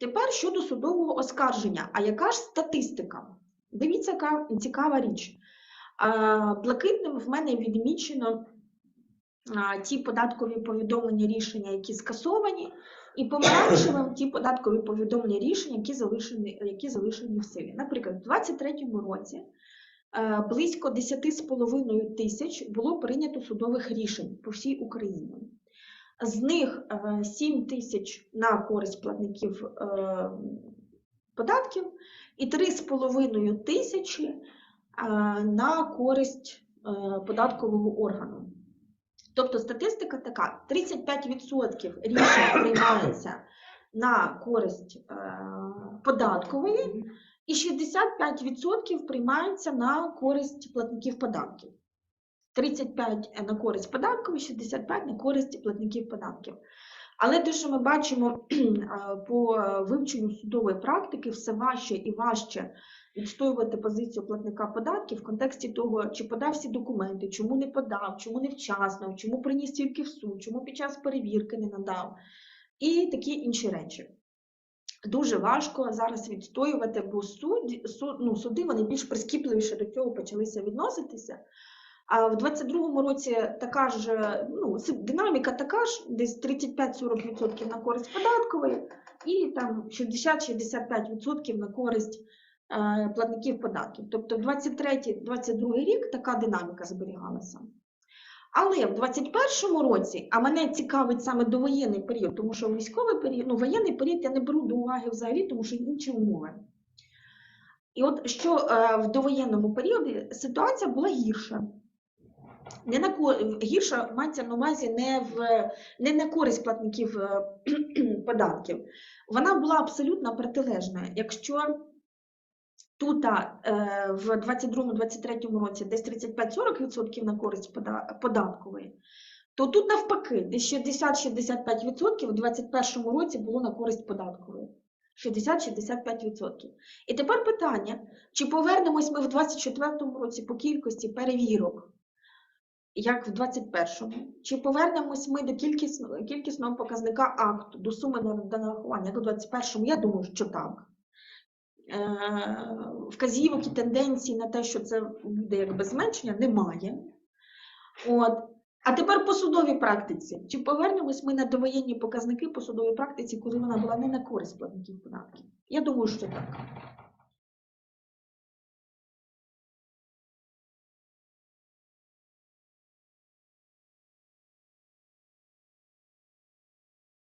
Тепер щодо судового оскарження. А яка ж статистика? Дивіться, яка цікава річ. Блакитним в мене відмічено ті податкові повідомлення рішення, які скасовані, і помаранчевим ті податкові повідомлення рішення, які залишені, які залишені в силі. Наприклад, у 2023 році е, близько 10,5 тисяч було прийнято судових рішень по всій Україні. З них е, 7 тисяч на користь платників е, податків і 3,5 тисячі е, на користь е, податкового органу. Тобто статистика така: 35% рішень приймається на користь е, податкової, і 65% приймається на користь платників податків. 35 на користь податкової, 65 на користь платників податків. Але те, що ми бачимо е, по вивченню судової практики, все важче і важче відстоювати позицію платника податків в контексті того, чи подав всі документи, чому не подав, чому не вчасно, чому приніс тільки в суд, чому під час перевірки не надав, і такі інші речі. Дуже важко зараз відстоювати, бо суд, суд, ну, суди вони більш прискіпливіше до цього почалися відноситися. А в 22-му році така ж ну, динаміка така ж, десь 35-40% на користь податкової, і там 60-65% на користь е, платників податків. Тобто в 23-22 рік така динаміка зберігалася. Але в 21-му році, а мене цікавить саме довоєнний період, тому що військовий період, ну воєнний період я не беру до уваги взагалі, тому що інші умови. І от що е, в довоєнному періоді ситуація була гірша. Не на гірша мається на увазі не в не на користь платників е, податків. Вона була абсолютно протилежна. Якщо тут е, в 22-23 році десь 35-40% на користь податкової, то тут навпаки, десь 60-65% в 21 році було на користь податкової. 60-65%. І тепер питання: чи повернемось ми в 24-му році по кількості перевірок, як в 21-му, чи повернемось ми до кількісного, кількісного показника акту, до суми до нарахування, у 21-му? Я думаю, що так. Е, Вказівок і тенденцій на те, що це буде якби зменшення, немає. От. А тепер по судовій практиці. Чи повернемось ми на довоєнні показники по судовій практиці, коли вона була не на користь платників податків? Я думаю, що так.